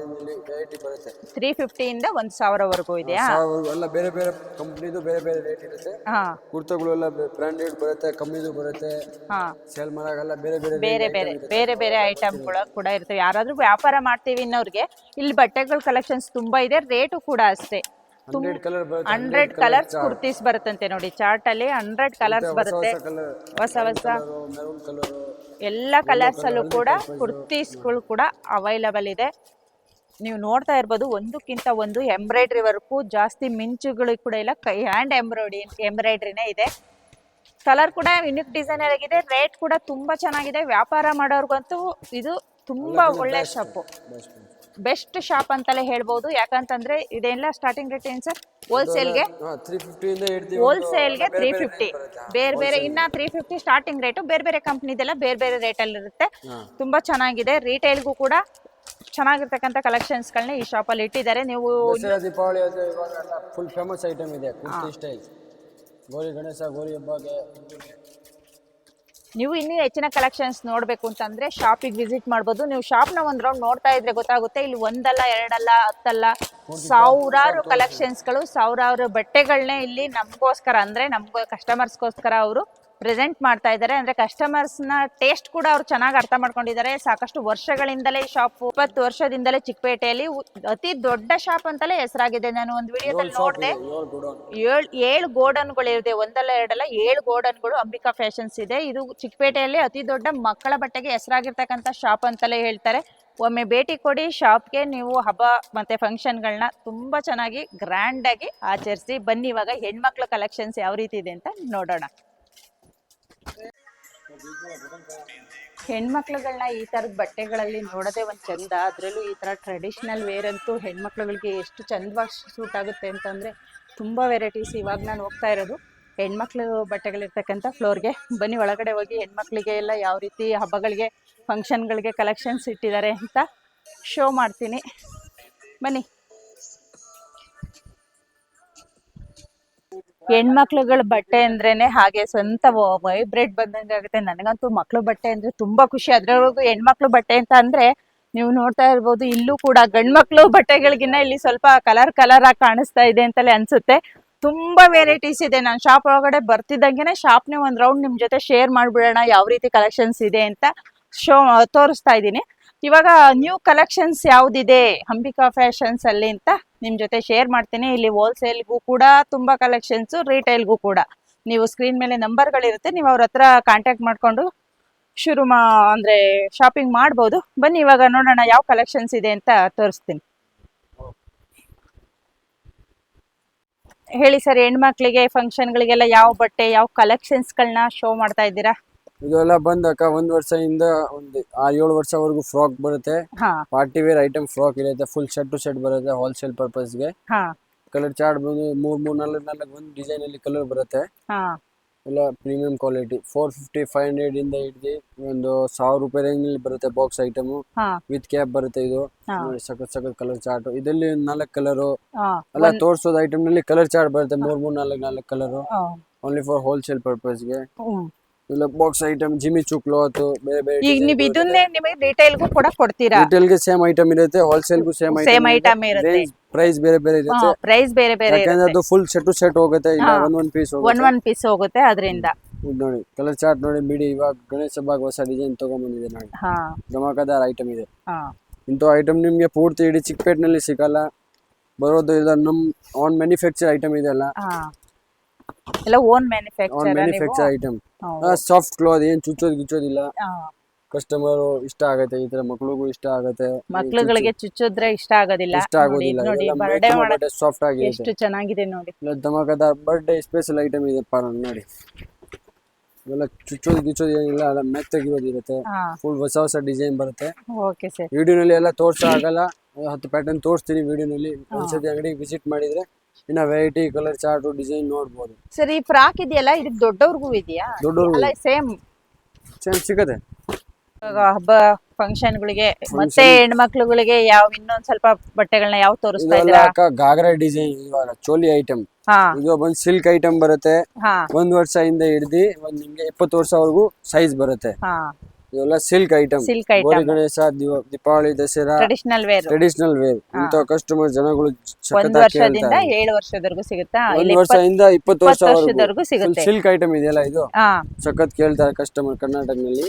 ವೆರೈಟಿ ಬರುತ್ತೆ. ತ್ರೀ ಫಿಫ್ಟಿಯಿಂದ ಒಂದ್ ಸಾವಿರವರೆಗೂ ಇದೆಯಾ? ಎಲ್ಲ ಬೇರೆ ಬೇರೆ ಕಂಪ್ನಿದು ಬೇರೆ ಬೇರೆ ರೇಟ್ ಇರುತ್ತೆ. ಹಾ. ಕುರ್ತಗಳು ಎಲ್ಲ ಬ್ರ್ಯಾಂಡೆಡ್ ಬರುತ್ತೆ ಕಮ್ಮಿದು ಬರುತ್ತೆ. ಹಾ. ಸೇಲ್ ಮಾಡೋಕ್ಕೆಲ್ಲ ಬೇರೆ ಬೇರೆ ಬೇರೆ ಬೇರೆ ಬೇರೆ ಬೇರೆ ಐಟಮ್ಗಳು ಕೂಡ ಇರ್ತವೆ. ಯಾರಾದ್ರೂ ವ್ಯಾಪಾರ ಮಾಡ್ತೀವಿ ಅನ್ನೋರಿಗೆ ಇಲ್ಲಿ ಬಟ್ಟೆಗಳ ಕಲೆಕ್ಷನ್ಸ್ ತುಂಬಾ ಇದೆ ರೇಟು ಕೂಡ ಅಷ್ಟೇ. ಹಂಡ್ರೆಡ್ ಕಲರ್ಸ್ ಕುರ್ತೀಸ್ ಬರುತ್ತಂತೆ ನೋಡಿ ಚಾರ್ಟ್ ಅಲ್ಲಿ ಹಂಡ್ರೆಡ್ ಕಲರ್ಸ್ ಬರುತ್ತೆ. ಹೊಸ ಹೊಸ ಎಲ್ಲ ಕಲರ್ಸ್ ಅಲ್ಲೂ ಕೂಡ ಕುರ್ತೀಸ್ಗಳು ಕೂಡ ಅವೈಲಬಲ್ ಇದೆ. ನೀವು ನೋಡ್ತಾ ಇರ್ಬೋದು ಒಂದಕ್ಕಿಂತ ಒಂದು ಎಂಬ್ರಾಯ್ಡ್ರಿ ವರ್ಕು ಜಾಸ್ತಿ ಮಿಂಚುಗಳು ಕೂಡ ಇಲ್ಲ ಕೈ ಹ್ಯಾಂಡ್ ಎಂಬ್ರಾಯ್ಡಿ ಎಂಬ್ರಾಯ್ಡ್ರಿನೇ ಇದೆ. ಕಲರ್ ಕೂಡ ಯುನಿಕ್ ಡಿಸೈನ್ ಆಗಿದೆ ರೇಟ್ ಕೂಡ ತುಂಬಾ ಚೆನ್ನಾಗಿದೆ. ವ್ಯಾಪಾರ ಮಾಡೋರ್ಗಂತೂ ಇದು ತುಂಬಾ ಒಳ್ಳೆ ಶಾಪು ಬೆಸ್ಟ್ ಶಾಪ್ ಅಂತಲೇ ಹೇಳ್ಬೋದು. ಯಾಕಂತಂದ್ರೆ ಇದೆಲ್ಲ ಸ್ಟಾರ್ಟಿಂಗ್ ರೇಟ್ ಏನ್ ಸರ್? ಹೋಲ್ಸೇಲ್ಗೆ ಹೋಲ್ಸೇಲ್ಗೆ ತ್ರೀ ಫಿಫ್ಟಿ ಬೇರೆ ಬೇರೆ ಇನ್ನ ತ್ರೀ ಫಿಫ್ಟಿ ಸ್ಟಾರ್ಟಿಂಗ್ ರೇಟ್ ಬೇರೆ ಬೇರೆ ಕಂಪ್ನಿದೆಲ್ಲ ಬೇರೆ ಬೇರೆ ರೇಟ್ ಅಲ್ಲಿ ಇರುತ್ತೆ. ತುಂಬಾ ಚೆನ್ನಾಗಿದೆ. ರಿಟೇಲ್ಗೂ ಕೂಡ ಚೆನ್ನಾಗಿರ್ತಕ್ಕಂಥ ಕಲೆಕ್ಷನ್ಸ್ಗಳನ್ನ ಈ ಶಾಪಲ್ಲಿ ಇಟ್ಟಿದ್ದಾರೆ. ನೀವು ದೀಪಾವಳಿ ಫುಲ್ ಫೇಮಸ್ ಐಟಮ್ ಇದೆ. ಗೌರಿ ಗಣೇಶ ಗೌರಿ ಹಬ್ಬಗೆ. ನೀವು ಇನ್ನೂ ಹೆಚ್ಚಿನ ಕಲೆಕ್ಷನ್ಸ್ ನೋಡಬೇಕು ಅಂತಂದ್ರೆ ಶಾಪಿಗೆ ವಿಸಿಟ್ ಮಾಡ್ಬೋದು. ನೀವು ಶಾಪ್ನ ಒಂದ್ ರೌಂಡ್ ನೋಡ್ತಾ ಇದ್ರೆ ಗೊತ್ತಾಗುತ್ತೆ. ಇಲ್ಲಿ ಒಂದಲ್ಲ ಎರಡಲ್ಲ ಹತ್ತಲ್ಲ ಸಾವಿರಾರು ಕಲೆಕ್ಷನ್ಸ್ಗಳು ಸಾವಿರಾರು ಬಟ್ಟೆಗಳನ್ನೇ ಇಲ್ಲಿ ನಮಗೋಸ್ಕರ ಅಂದ್ರೆ ನಮ್ಗೆ ಕಸ್ಟಮರ್ಸ್ಗೋಸ್ಕರ ಅವರು ಪ್ರೆಸೆಂಟ್ ಮಾಡ್ತಾ ಇದ್ದಾರೆ. ಅಂದ್ರೆ ಕಸ್ಟಮರ್ಸ್ನ ಟೇಸ್ಟ್ ಕೂಡ ಅವ್ರು ಚೆನ್ನಾಗಿ ಅರ್ಥ ಮಾಡ್ಕೊಂಡಿದ್ದಾರೆ. ಸಾಕಷ್ಟು ವರ್ಷಗಳಿಂದಲೇ ಈ ಶಾಪ್ ಇಪ್ಪತ್ತು ವರ್ಷದಿಂದಲೇ ಚಿಕ್ಕಪೇಟೆಯಲ್ಲಿ ಅತಿ ದೊಡ್ಡ ಶಾಪ್ ಅಂತಲೇ ಹೆಸರಾಗಿದೆ. ನಾನು ಒಂದು ವಿಡಿಯೋದಲ್ಲಿ ನೋಡಿದೆ. ಏಳು ಏಳು ಗೋಡನ್ಗಳು ಒಂದಲ್ಲ ಎರಡಲ್ಲ ಏಳು ಗೋಡನ್ಗಳು ಅಂಬಿಕಾ ಫ್ಯಾಷನ್ಸ್ ಇದೆ. ಇದು ಚಿಕ್ಕಪೇಟೆಯಲ್ಲಿ ಅತಿ ದೊಡ್ಡ ಮಕ್ಕಳ ಬಟ್ಟೆಗೆ ಹೆಸರಾಗಿರ್ತಕ್ಕಂಥ ಶಾಪ್ ಅಂತಲೇ ಹೇಳ್ತಾರೆ. ಒಮ್ಮೆ ಭೇಟಿ ಕೊಡಿ. ಶಾಪ್ಗೆ ನೀವು ಹಬ್ಬ ಮತ್ತೆ ಫಂಕ್ಷನ್ಗಳನ್ನ ತುಂಬಾ ಚೆನ್ನಾಗಿ ಗ್ರ್ಯಾಂಡಾಗಿ ಆಚರಿಸಿ ಬನ್ನಿ. ಇವಾಗ ಹೆಣ್ಮಕ್ಳ ಕಲೆಕ್ಷನ್ಸ್ ಯಾವ ರೀತಿ ಇದೆ ಅಂತ ನೋಡೋಣ. ಹೆಣ್ಮಕ್ಳುಗಳನ್ನ ಈ ತರದ ಬಟ್ಟೆಗಳಲ್ಲಿ ನೋಡೋದೇ ಒಂದು ಚಂದ. ಅದರಲ್ಲೂ ಈ ತರ ಟ್ರೆಡಿಷ್ನಲ್ ವೇರ್ ಅಂತೂ ಹೆಣ್ಮಕ್ಳುಗಳಿಗೆ ಎಷ್ಟು ಚಂದವಾಗಿ ಸೂಟ್ ಆಗುತ್ತೆ ಅಂತಂದ್ರೆ ತುಂಬಾ ವೆರೈಟೀಸ್ ಇವಾಗ ನಾನು ಹೋಗ್ತಾ ಇರೋದು. ಹೆಣ್ಮಕ್ಳು ಬಟ್ಟೆಗಳಿರ್ತಕ್ಕಂಥ ಫ್ಲೋರ್ಗೆ ಬನ್ನಿ, ಒಳಗಡೆ ಹೋಗಿ ಹೆಣ್ಮಕ್ಳಿಗೆ ಎಲ್ಲ ಯಾವ ರೀತಿ ಹಬ್ಬಗಳಿಗೆ ಫಂಕ್ಷನ್ಗಳಿಗೆ ಕಲೆಕ್ಷನ್ಸ್ ಇಟ್ಟಿದ್ದಾರೆ ಅಂತ ಶೋ ಮಾಡ್ತೀನಿ. ಬನ್ನಿ. ಹೆಣ್ಮಕ್ಳುಗಳ ಬಟ್ಟೆ ಅಂದ್ರೇನೆ ಹಾಗೆ ಸ್ವಂತ ವೈಬ್ರೇಟ್ ಬಂದಂಗೆ ಆಗುತ್ತೆ ನನಗಂತೂ ಮಕ್ಳು ಬಟ್ಟೆ ಅಂದ್ರೆ ತುಂಬಾ ಖುಷಿ. ಅದ್ರವರೆಗೂ ಹೆಣ್ಮಕ್ಳು ಬಟ್ಟೆ ಅಂತ ಅಂದ್ರೆ ನೀವು ನೋಡ್ತಾ ಇರ್ಬೋದು, ಇಲ್ಲೂ ಕೂಡ ಗಂಡ್ಮಕ್ಳು ಬಟ್ಟೆಗಳಿಗಿನ್ನ ಇಲ್ಲಿ ಸ್ವಲ್ಪ ಕಲರ್ ಕಲರ್ ಆಗಿ ಕಾಣಿಸ್ತಾ ಇದೆ ಅಂತಲೇ ಅನ್ಸುತ್ತೆ. ತುಂಬಾ ವೆರೈಟೀಸ್ ಇದೆ. ನಾನು ಶಾಪ್ ಒಳಗಡೆ ಬರ್ತಿದ್ದಂಗೆನೆ ಶಾಪ್ನೇ ಒಂದ್ ರೌಂಡ್ ನಿಮ್ ಜೊತೆ ಶೇರ್ ಮಾಡ್ಬಿಡೋಣ. ಯಾವ ರೀತಿ ಕಲೆಕ್ಷನ್ಸ್ ಇದೆ ಅಂತ ಶೋ ತೋರಿಸ್ತಾ ಇದ್ದೀನಿ. ಇವಾಗ ನ್ಯೂ ಕಲೆಕ್ಷನ್ಸ್ ಯಾವ್ದಿದೆ? ಅಂಬಿಕಾ ಫ್ಯಾಷನ್ಸ್ ಅಲ್ಲಿ ಅಂತ ನಿಮ್ ಜೊತೆ ಶೇರ್ ಮಾಡ್ತೀನಿ. ಇಲ್ಲಿ ಹೋಲ್ಸೇಲ್ಗೂ ಕೂಡ ತುಂಬಾ ಕಲೆಕ್ಷನ್ಸ್ ರಿಟೈಲ್ಗೂ ಕೂಡ. ನೀವು ಸ್ಕ್ರೀನ್ ಮೇಲೆ ನಂಬರ್ಗಳಿರುತ್ತೆ ನೀವು ಅವ್ರ ಹತ್ರ ಕಾಂಟ್ಯಾಕ್ಟ್ ಮಾಡ್ಕೊಂಡು ಶುರು ಮಾ ಅಂದ್ರೆ ಶಾಪಿಂಗ್ ಮಾಡ್ಬೋದು. ಬನ್ನಿ, ಇವಾಗ ನೋಡೋಣ ಯಾವ ಕಲೆಕ್ಷನ್ಸ್ ಇದೆ ಅಂತ ತೋರಿಸ್ತೀನಿ. ಹೇಳಿ ಸರ್, ಹೆಣ್ಮಕ್ಳಿಗೆ ಫಂಕ್ಷನ್ಗಳಿಗೆಲ್ಲ ಯಾವ ಬಟ್ಟೆ, ಯಾವ ಕಲೆಕ್ಷನ್ಸ್ಗಳನ್ನ ಶೋ ಮಾಡ್ತಾ ಇದ್ದೀರಾ? ಇದೆಲ್ಲ ಬಂದಕ್ಕ ಒಂದ್ ವರ್ಷದಿಂದ ಒಂದು ಆರ್ ಏಳು ವರ್ಷವರೆಗೂ ಫ್ರಾಕ್ ಬರುತ್ತೆ. ಹಾ. ಪಾರ್ಟಿ ವೇರ್ ಐಟಮ್ ಫ್ರಾಕ್ ಇರುತ್ತೆ ಫುಲ್ ಶರ್ಟ್ ಟು ಶರ್ಟ್ ಬರುತ್ತೆ ಹೋಲ್ಸೇಲ್ ಪರ್ಪಸ್ಗೆ ಹಾ. ಕಲರ್ ಚಾರ್ಟ್ ಬಂದು ಮೂರ್ ಮೂರ್ ನಾಲ್ಕು ನಾಲ್ಕು ಒಂದು ಡಿಸೈನ್ ಅಲ್ಲಿ ಕಲರ್ ಬರುತ್ತೆ. ಹಾ. ಎಲ್ಲ premium quality four fifty five hundred ಇಂದ ಹಿಡಿದು ಒಂದು ಸಾವಿರ ರೂಪಾಯಿ ರೇಂಜ್ ಅಲ್ಲಿ ಬರುತ್ತೆ ಬಾಕ್ಸ್ ಐಟಮ್ ಹಾ. ವಿತ್ ಕ್ಯಾಪ್ ಬರುತ್ತೆ ಇದು. ಹಾ. ನೋಡಿ ಸಖತ್ ಸಖತ್ ಕಲರ್ ಚಾರ್ಟ್ ಇದರಲ್ಲಿ ನಾಲ್ಕು ಕಲರ್ ಹಾ. ಎಲ್ಲ ತೋರ್ಸೋದ ಐಟಮ್ನಲ್ಲಿ ಕಲರ್ ಚಾರ್ಟ್ ಬರುತ್ತೆ ಮೂರ್ ಮೂರ್ ನಾಲ್ಕು ನಾಲ್ಕು ಕಲರ್. ಓನ್ಲಿ ಫಾರ್ ಹೋಲ್ಸೇಲ್ ಪರ್ಪಸ್ಗೆ ಹ್ಮ್. ಇಲ್ಲ ಬಾಕ್ಸ್ ಐಟಮ್ ಜಿಮಿ ಚುಕ್ಲೋ ಕ್ಲಾತ್ ಬೇರೆ ಬೇರೆ ಈಗ ನೀವು ಇದನ್ನೇ ನಿಮಗೆ ರಿಟೈಲ್ಗೂ ಕೂಡ ಕೊಡ್ತೀರಾ? ರಿಟೇಲ್ಗೆ ಸೇಮ್ ಐಟಮ್ ಇರುತ್ತೆ ಹೋಲ್ಸೇಲ್ಗೂ ಸೇಮ್ ಸೇಮ್ ಐಟಮ್ ಇರುತ್ತೆ. ಪ್ರೈಸ್ ಬೇರೆ ಬೇರೆ ಇರುತ್ತೆ. ಪ್ರೈಸ್ ಬೇರೆ ಬೇರೆ ಯಾಕಂದ್ರೆ ಅದು ಫುಲ್ ಸೆಟ್ ಟು ಸೆಟ್ ಹೋಗುತ್ತೆ ಇಲ್ಲ ಒನ್ ಒಂದ್ piece piece one one piece ಹೋಗುತ್ತೆ ಅದರಿಂದ. ಇದು ನೋಡಿ ಕಲರ್ ಚಾರ್ಟ್ ನೋಡಿ ಬಿಡಿ ಇವಾಗ ಗಣೇಶ ಹಬ್ಬ ಹೊಸ ಡಿಸೈನ್ ತಗೊಂಡ್ಬಂದಿದೆ ನಾನು ಹಾ. ಧಮಾಕದಾರ್ ಐಟಮ್ ಇದೆ. ಹಾ. ಇಂಥ ಐಟಮ್ ನಿಮಗೆ ಪೂರ್ತಿ ಇಡೀ ಚಿಕ್ಕಪೇಟ್ನಲ್ಲಿ ಸಿಗಲ್ಲ. ಬರೋದು ಇಲ್ಲ ನಮ್ಮ ಆನ್ ಮ್ಯಾನುಫ್ಯಾಕ್ಚರ್ ಐಟಮ್ ಇದೆಲ್ಲ ಹಾ. ಎಲ್ಲ own manufacture manufacture item soft cloth ಏನ್ ಚುಚ್ಚೋದು ಗಿಚ್ಚೋದಿಲ್ಲ. ಕಸ್ಟಮರ್ ಇಷ್ಟ ಆಗತ್ತೆ ಈ ತರ ಮಕ್ಳಿಗೂ ಇಷ್ಟ ಆಗತ್ತೆ. ಮಕ್ಳುಗಳಿಗೆ ಚುಚ್ಚೋದ್ರೆ ಇಷ್ಟ ಆಗೋದಿಲ್ಲ. ಇಷ್ಟ ಆಗೋದಿಲ್ಲ. ಸಾಫ್ಟ್ ಆಗಿ ಎಷ್ಟು ಚೆನ್ನಾಗಿದೆ ನೋಡಿ. ಧಮಾಕದಾರ್ ಬರ್ಡೇ ಸ್ಪೆಷಲ್ ಐಟಮ್ ಇದೆ ಪಾರ ನೋಡಿ. ಇವೆಲ್ಲ ಚುಚ್ಚೋದು ಗಿಚ್ಚೋದು ಏನಿಲ್ಲ ಎಲ್ಲ ಮೆತ್ತಗಿರೋದು ಇರುತ್ತೆ. ಫುಲ್ ಹೊಸ ಹೊಸ ಡಿಸೈನ್ ಬರುತ್ತೆ. ಓಕೆ ಸರ್ ವಿಡಿಯೋನಲ್ಲಿ ಎಲ್ಲ ತೋರ್ಸೋ ಆಗಲ್ಲ. ಹತ್ತು ಪ್ಯಾಟರ್ನ್ ತೋರಿಸ್ತೀನಿ ವಿಡಿಯೋನಲ್ಲಿ ಒಂದ್ಸತಿ ಅಂಗಡಿಗೆ ವಿಸಿಟ್ ಮಾಡಿದ್ರೆ ಇನ್ನ ವೆರೈಟಿ ಕಲರ್ ಚಾರ್ಟ್ ಡಿಸೈನ್ ನೋಡಬಹುದು ಸರ್ ಈ ಫ್ರಾಕ್ ಇದೆಯಲ್ಲ ಇದು ದೊಡ್ಡವ್ರಿಗೂ ಇದೆಯಾ? ದೊಡ್ಡವ್ರು ಅಲ್ಲ ಸೇಮ್ ಸೇಮ್ ಸಿಗತ್ತೆ. ಹಬ್ಬ ಫಂಕ್ಷನ್ಗಳಿಗೆ ಮತ್ತೆ ಹೆಣ್ಮಕ್ಳುಗಳಿಗೆ ಯಾವ ಇನ್ನೊಂದ್ ಸ್ವಲ್ಪ ಬಟ್ಟೆಗಳನ್ನ ಯಾವ ತೋರಿಸ್ತಾ ಇದೆಲ್ಲ ಇದ್ದೀರಾ? ಅಕ್ಕ ಗಾಗ್ರಾ ಡಿಸೈನ್ ಇವಾಗ ಚೋಲಿ ಐಟಮ್ ಹಾ. ಇದು ಬಂದು ಸಿಲ್ಕ್ ಐಟಮ್ ಬರುತ್ತೆ. ಹಾ. ಒಂದ್ ವರ್ಷದಿಂದ ಹಿಡ್ದು ಒಂದ್ ನಿಮ್ಗೆ ಇಪ್ಪತ್ತು ವರ್ಷವರೆಗೂ ಸೈಜ್ ಬರುತ್ತೆ. ಹಾ. ಇವೆಲ್ಲ silk item silk item Ganesha Deepavali Dasara. Traditional wear traditional wear ಇಂತ ಕಸ್ಟಮರ್ ಜನಗಳು ಒಂದ್ ವರ್ಷದಿಂದ ಏಳು ವರ್ಷದವರೆಗೂ ಸಿಗುತ್ತಾ? ಒಂದ್ ವರ್ಷದಿಂದ ಇಪ್ಪತ್ತು ವರ್ಷದವರೆಗೂ ವರ್ಷ ಸಿಗುತ್ತೆ. ಸಿಲ್ಕ್ ಐಟಮ್ ಇದೆಯಲ್ಲ ಇದು? ಸಖತ್ ಕೇಳ್ತಾರೆ ಕಸ್ಟಮರ್ ಕರ್ನಾಟಕದಲ್ಲಿ.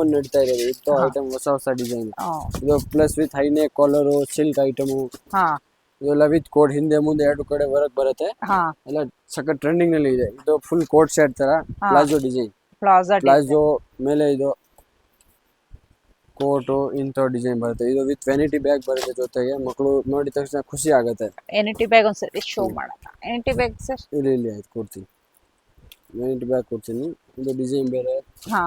ಒಂದ್ ನಡೀತಾ ಇದೆ. ಇಂಥ ಐಟಮ್ ಹೊಸ ಹೊಸ ಡಿಸೈನ್ ಇದು ಪ್ಲಸ್ ವಿತ್ ಹೈನೆ ಕಾಲರು ಸಿಲ್ಕ್ ಐಟಮ್ ಇದೆಲ್ಲ ವಿತ್ ಕೋಟ್ ಹಿಂದೆ ಮುಂದೆ ಎರಡು ಕಡೆ ಹೊರಗ್ ಬರುತ್ತೆ. ಎಲ್ಲ ಸಖತ್ ಟ್ರೆಂಡಿಂಗ್ನಲ್ಲಿ ಇದೆ. ಇದು ಫುಲ್ ಕೋಟ್ ಸೆಟ್ ತರ. ಪ್ಲಾಜೋ ಡಿಸೈನ್ ಪ್ಲಾಜಾ ಪ್ಲಾಜೋ ಮೇಲೆ ಇದು. ಕೋಟು ಇಂಥ ಡಿಸೈನ್ ಬರುತ್ತೆ. ಇದು ವಿತ್ ವೆನಿಟಿ ಬ್ಯಾಗ್ ಬರುತ್ತೆ ಜೊತೆಗೆ. ಮಕ್ಕಳು ನೋಡಿದ ತಕ್ಷಣ ಖುಷಿ ಆಗುತ್ತೆ. ಎನಿಟಿ ಬ್ಯಾಗ್ ಒಂದ್ಸರಿ ಶೋ ಮಾಡೋಣ. ಎನಿಟಿ ಬ್ಯಾಗ್ ಸರ್ ಇಲ್ಲಿ ಇಲ್ಲಿ ಆಯ್ತು ಕೊಡ್ತೀನಿ. ವೆನಿಟಿ ಬ್ಯಾಗ್ ಕೊಡ್ತೀನಿ. ಇದು ಡಿಸೈನ್ ಬೇರೆ. ಹಾ.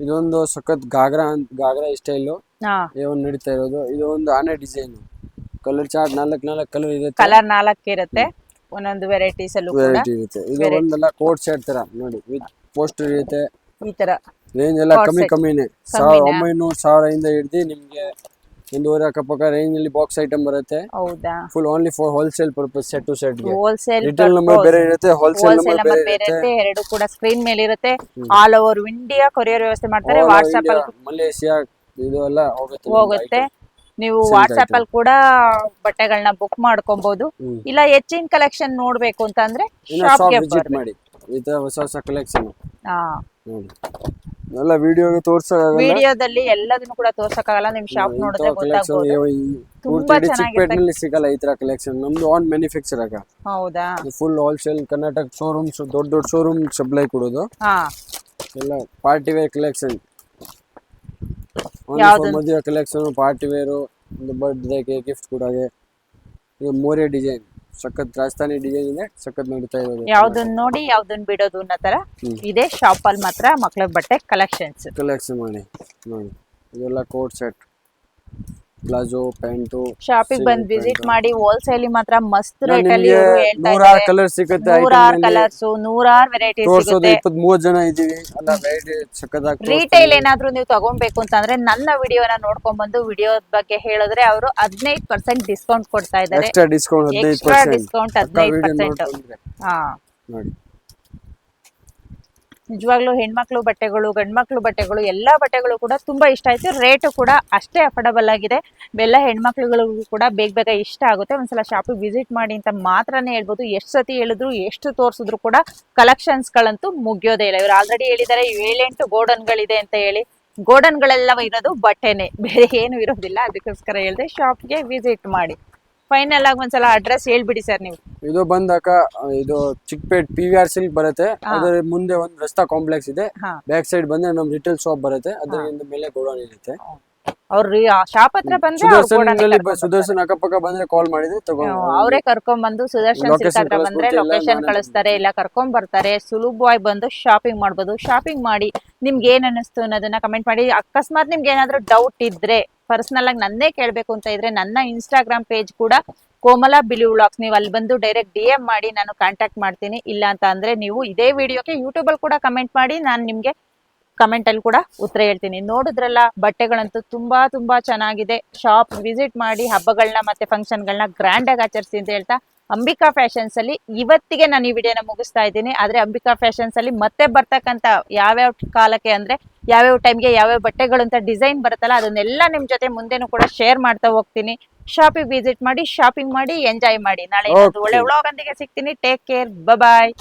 ಇದೊಂದು ಸಖತ್ ಗಾಗ್ರಾ ಅಂತ ಗಾಗ್ರಾ ಸ್ಟೈಲು ಒಂದು ನಡೀತಾ ಇರೋದು. ಇದು ಒಂದು ಆನೆ ಡಿಸೈನ್ ಕಲರ್ ಚಾರ್ಟ್ ನಾಲ್ಕು ನಾಲ್ಕು ಕಲರ್ ಇದೆ ಕಲರ್ ನಾಲ್ಕು ಇರುತ್ತೆ. ಒಂದೊಂದು ವೆರೈಟೀಸ್ ಅಲ್ಲೂ ವೆರೈಟಿ ಇರುತ್ತೆ. ಇದು ಒಂದೆಲ್ಲ ಕೋಟ್ ಸೆಟ್ ತರ ನೋಡಿ ವಿತ್ ಪೋಸ್ಟರ್ ಇರುತ್ತೆ. ಈ ತರ ರೇಂಜ್ ಎಲ್ಲ ಕಮ್ಮಿ. ಕಮ್ಮಿನೇ. ಸಾವಿರ ಒಂಬೈನೂರು ಸಾವಿರದಿಂದ ಹಿಡ್ದು ನಿಮ್ಗೆ ಒಂದೂವರೆ ಅಕ್ಕಪಕ್ಕ ರೇಂಜ್ ಅಲ್ಲಿ ಬಾಕ್ಸ್ ಐಟಮ್ ಬರುತ್ತೆ. ಹೌದಾ? Full only for wholesale purpose set to set wholesale retail number ಬೇರೆ ಇರುತ್ತೆ ಹೋಲ್ಸೇಲ್ ನಂಬರ್ ಬೇರೆ ಇರುತ್ತೆ. ಎರಡು ಕೂಡ ಸ್ಕ್ರೀನ್ ಮೇಲೆ ಇರುತ್ತೆ. ಆಲ್ ಓವರ್ ಇಂಡಿಯಾ ಕೊರಿಯರ್ ವ್ಯವಸ್ಥೆ ಮಾಡ್ತಾರೆ ವಾಟ್ಸ್ಆಪ್ ಅಲ್ಲಿ ಮಲೇಷಿಯಾ ಇದು ಎಲ್ಲ ಹೋಗುತ್ತೆ ಹೋಗುತ್ತೆ. ನೀವು ವಾಟ್ಸ್ಆಪ್ ಅಲ್ಲಿ ಕೂಡ ಬಟ್ಟೆಗಳನ್ನ ಬುಕ್ ಮಾಡ್ಕೊಬಹುದು ಇಲ್ಲ ಹೆಚ್ಚಿನ ಕಲೆಕ್ಷನ್ ನೋಡ್ಬೇಕು ಅಂತ ಅಂದ್ರೆ ಶಾಪ್ ವಿಸಿಟ್ ಮಾಡಿ. ತರ ಹೊಸ ಹೊಸ ಕಲೆಕ್ಷನ್ ಹಾ. ಎಲ್ಲ ವಿಡಿಯೋಗೆ ತೋರ್ಸಕ್ಕಾಗಲ್ಲ. ವಿಡಿಯೋದಲ್ಲಿ ಎಲ್ಲದನ್ನು ಕೂಡ ತೋರ್ಸಕ್ಕಾಗಲ್ಲ. ನಿಮ್ ಶಾಪ್ ನೋಡಿದ್ರೆ ಗೊತ್ತಾಗ್ಬೋದು. ತುಂಬಾ ಪೂರ್ತಿ. ಚಿಕ್ಕಪೇಟ್ನಲ್ಲಿ ಸಿಗಲ್ಲ ಈ ತರ ಕಲೆಕ್ಷನ್ ನಮ್ದು ಆನ್ ಮ್ಯಾನುಫ್ಯಾಕ್ಚರ್ ಆಗ ಹೌದಾ? ಫುಲ್ ಹೋಲ್ಸೇಲ್ ಕರ್ನಾಟಕ ಶೋರೂಮ್ಸ್ ದೊಡ್ಡ ದೊಡ್ಡ ಶೋರೂಮ್ ಸಪ್ಲೈ ಕೊಡೋದು. ಹಾ. ಎಲ್ಲ ಪಾರ್ಟಿ ವೇರ್ ಕಲೆಕ್ಷನ್ ಮದುವೆ ಕಲೆಕ್ಷನ್ ಪಾರ್ಟಿ ವೇರು ಒಂದು ಬರ್ತ್ಡೇಗೆ ಗಿಫ್ಟ್ ಕೊಡೋಗೆ. ಇದು ಮೋರೆ ಡಿಸೈನ್ ಸಖತ್ ರಾಜಸ್ಥಾನಿ ಡಿಸೈನ್ ಇದೆ ಸಖತ್ ನೋಡ್ತಾ ಇದ್ದಾರೆ ಯಾವ್ದನ್ ನೋಡಿ ಯಾವ್ದನ್ ಬಿಡೋದು ಅನ್ನೋ ತರ ಇದೆ. ಶಾಪ್ ಅಲ್ಲಿ ಮಾತ್ರ ಮಕ್ಳ ಬಟ್ಟೆ ಕಲೆಕ್ಷನ್ಸ್ ಕಲೆಕ್ಷನ್ ಮಾಡಿ ನೋಡಿ ಇದೆಲ್ಲ ಕೋಟ್ ಸೆಟ್ ಪ್ಲಾಜೋ ಪ್ಯಾಂಟು ಶಾಪಿಗೆ ಬಂದ್ ವಿಸಿಟ್ ಮಾಡಿ ಹೋಲ್ಸೇಲ್ ಮಾತ್ರ ಮಸ್ತ್ ರೇಟ್ ಅಲ್ಲಿ ನಿಮ್ಗೆ ಇವ್ರು ಹೇಳ್ತಾ ನೂರಾರು ಇದ್ದಾರೆ. ಕಲರ್ ಸಿಗುತ್ತೆ ನೂರಾರು. ಕಲರ್ಸ್ ನೂರಾರು ವೆರೈಟೀಸ್ ತೋರ್ಸೋದು ಸಿಗುತ್ತೆ. ಇಪ್ಪತ್ ಮೂವತ್ ಜನ ಇದೀವಿ ಅಲ್ಲ ವೆರೈಟಿ ಸಕ್ಕದಾಗಿ ರಿಟೈಲ್ ಏನಾದ್ರೂ ನೀವು ತಗೊಬೇಕು ಅಂತಂದ್ರೆ ನನ್ನ ವಿಡಿಯೋನ ನೋಡ್ಕೊಂಡ್ ಬಂದು ವಿಡಿಯೋ ಬಗ್ಗೆ ಹೇಳಿದ್ರೆ ಅವರು ಹದಿನೈದು ಪರ್ಸೆಂಟ್ ಡಿಸ್ಕೌಂಟ್ ಕೊಡ್ತಾ ಇದ್ದಾರೆ. ಎಕ್ಸ್ಟ್ರಾ ಡಿಸ್ಕೌಂಟ್ ಹದಿನೈದು ಎಕ್ಸ್ಟ್ರಾ ಪರ್ಸೆಂಟ್ ಡಿಸ್ಕೌಂಟ್ ಹದಿನೈದು ಪರ್ಸೆಂಟ್ ಹಾ. ನೋಡಿ. ನಿಜವಾಗ್ಲೂ ಹೆಣ್ಮಕ್ಳು ಬಟ್ಟೆಗಳು, ಗಂಡ್ಮಕ್ಳು ಬಟ್ಟೆಗಳು, ಎಲ್ಲಾ ಬಟ್ಟೆಗಳು ಕೂಡ ತುಂಬಾ ಇಷ್ಟ ಆಯ್ತು. ರೇಟು ಕೂಡ ಅಷ್ಟೇ ಅಫೋರ್ಡಬಲ್ ಆಗಿದೆ. ಎಲ್ಲ ಹೆಣ್ಮಕ್ಳುಗಳಿಗೂ ಕೂಡ ಬೇಗ ಬೇಗ ಇಷ್ಟ ಆಗುತ್ತೆ. ಒಂದ್ಸಲ ಶಾಪಿಗೆ ವಿಸಿಟ್ ಮಾಡಿ ಅಂತ ಮಾತ್ರನೇ ಹೇಳ್ಬೋದು. ಎಷ್ಟು ಸತಿ ಹೇಳಿದ್ರು, ಎಷ್ಟು ತೋರಿಸಿದ್ರು ಕೂಡ ಕಲೆಕ್ಷನ್ಸ್ ಗಳಂತೂ ಮುಗಿಯೋದೇ ಇಲ್ಲ. ಇವ್ರು ಆಲ್ರೆಡಿ ಹೇಳಿದ್ದಾರೆ ಏಳೆಂಟು ಗೋಡನ್ಗಳಿದೆ ಅಂತ ಹೇಳಿ. ಗೋಡನ್ಗಳೆಲ್ಲ ಇರೋದು ಬಟ್ಟೆನೆ. ಬೇರೆ ಏನು ಇರೋದಿಲ್ಲ. ಅದಕ್ಕೋಸ್ಕರ ಹೇಳಿದೆ ಶಾಪ್ಗೆ ವಿಸಿಟ್ ಮಾಡಿ. ಫೈನಲ್ ಆಗಿ ಒಂದ್ಸಲ ಅಡ್ರೆಸ್ ಹೇಳ್ಬಿಡಿ ಸರ್ ನೀವು. ಇದು ಬಂದಾಕ ಇದು Chickpet P V R silk ಬರುತ್ತೆ. ಅದರ ಮುಂದೆ ಒಂದು ರಸ್ತಾ ಕಾಂಪ್ಲೆಕ್ಸ್ ಇದೆ. ಬ್ಯಾಕ್ ಸೈಡ್ ಬಂದ್ರೆ ನಮ್ ರಿಟೇಲ್ ಶಾಪ್ ಬರುತ್ತೆ. ಅದರಿಂದ ಮೇಲೆ ಗೋಡೌನ್ ಇರುತ್ತೆ. ಅವ್ರಿ ಶಾಪ್ ಹತ್ರ ಬಂದ್ರೆ ಸುದರ್ಶನ್ ಅಕ್ಕಪಕ್ಕ ಬಂದ್ರೆ ಕಾಲ್ ಮಾಡಿದ್ರೆ ಅವರೇ ಕರ್ಕೊಂಡ್ ಬಂದು ಸುದರ್ಶನ್ ಹತ್ರ ಬಂದ್ರೆ ಲೊಕೇಶನ್ ಕಳಿಸ್ತಾರೆ ಇಲ್ಲ ಕರ್ಕೊಂಡ್ ಬರ್ತಾರೆ ಸುಲಭವಾಗಿ ಬಂದು ಶಾಪಿಂಗ್ ಮಾಡ್ಬೋದು. ಶಾಪಿಂಗ್ ಮಾಡಿ ನಿಮ್ಗೆ ಏನ್ ಅನಿಸ್ತು ಅನ್ನೋದನ್ನ ಕಮೆಂಟ್ ಮಾಡಿ. ಅಕಸ್ಮಾತ್ ನಿಮ್ಗೆ ಏನಾದ್ರೂ ಡೌಟ್ ಇದ್ರೆ ಪರ್ಸನಲ್ ಆಗಿ ನನ್ನೇ ಕೇಳಬೇಕು ಅಂತ ಇದ್ರೆ ನನ್ನ ಇನ್ಸ್ಟಾಗ್ರಾಮ್ ಪೇಜ್ ಕೂಡ ಕೋಮಲ ಬಿಲಿ ವ್ಲಾಗ್ಸ್. ನೀವು ಅಲ್ಲಿ ಬಂದು ಡೈರೆಕ್ಟ್ ಡಿ ಎಂ ಮಾಡಿ ನಾನು ಕಾಂಟ್ಯಾಕ್ಟ್ ಮಾಡ್ತೀನಿ. ಇಲ್ಲ ಅಂತ ಅಂದ್ರೆ ನೀವು ಇದೇ ವಿಡಿಯೋಕ್ಕೆ ಯೂಟ್ಯೂಬ್ ಅಲ್ಲಿ ಕೂಡ ಕಮೆಂಟ್ ಮಾಡಿ ನಾನು ನಿಮ್ಗೆ ಕಮೆಂಟ್ ಅಲ್ಲಿ ಕೂಡ ಉತ್ತರ ಹೇಳ್ತೀನಿ. ನೋಡಿದ್ರಲ್ಲ, ಬಟ್ಟೆಗಳಂತೂ ತುಂಬಾ ತುಂಬಾ ಚೆನ್ನಾಗಿದೆ. ಶಾಪ್ ವಿಸಿಟ್ ಮಾಡಿ ಹಬ್ಬಗಳನ್ನ ಮತ್ತೆ ಫಂಕ್ಷನ್ಗಳನ್ನ ಗ್ರ್ಯಾಂಡ್ ಆಗಿ ಆಚರಿಸಿ ಅಂತ ಹೇಳ್ತಾ ಅಂಬಿಕಾ ಫ್ಯಾಷನ್ಸ್ ಅಲ್ಲಿ ಇವತ್ತಿಗೆ ನಾನು ಈ ವಿಡಿಯೋನ ಮುಗಿಸ್ತಾ ಇದ್ದೀನಿ. ಆದ್ರೆ ಅಂಬಿಕಾ ಫ್ಯಾಷನ್ಸ್ ಅಲ್ಲಿ ಮತ್ತೆ ಬರ್ತಕ್ಕಂತ ಯಾವ್ಯಾವ ಕಾಲಕ್ಕೆ ಅಂದ್ರೆ ಯಾವ್ಯಾವ ಟೈಮ್ಗೆ ಯಾವ್ಯಾವ ಬಟ್ಟೆಗಳು ಅಂತ ಡಿಸೈನ್ ಬರುತ್ತಲ್ಲ ಅದನ್ನೆಲ್ಲ ನಿಮ್ ಜೊತೆ ಮುಂದೆನೂ ಕೂಡ ಶೇರ್ ಮಾಡ್ತಾ ಹೋಗ್ತೀನಿ. ಶಾಪಿಂಗ್ ವಿಸಿಟ್ ಮಾಡಿ ಶಾಪಿಂಗ್ ಮಾಡಿ ಎಂಜಾಯ್ ಮಾಡಿ. ನಾಳೆ ಒಳ್ಳೆ ವ್ಲಾಗ್ ಸಿಗ್ತೀನಿ. Take care bye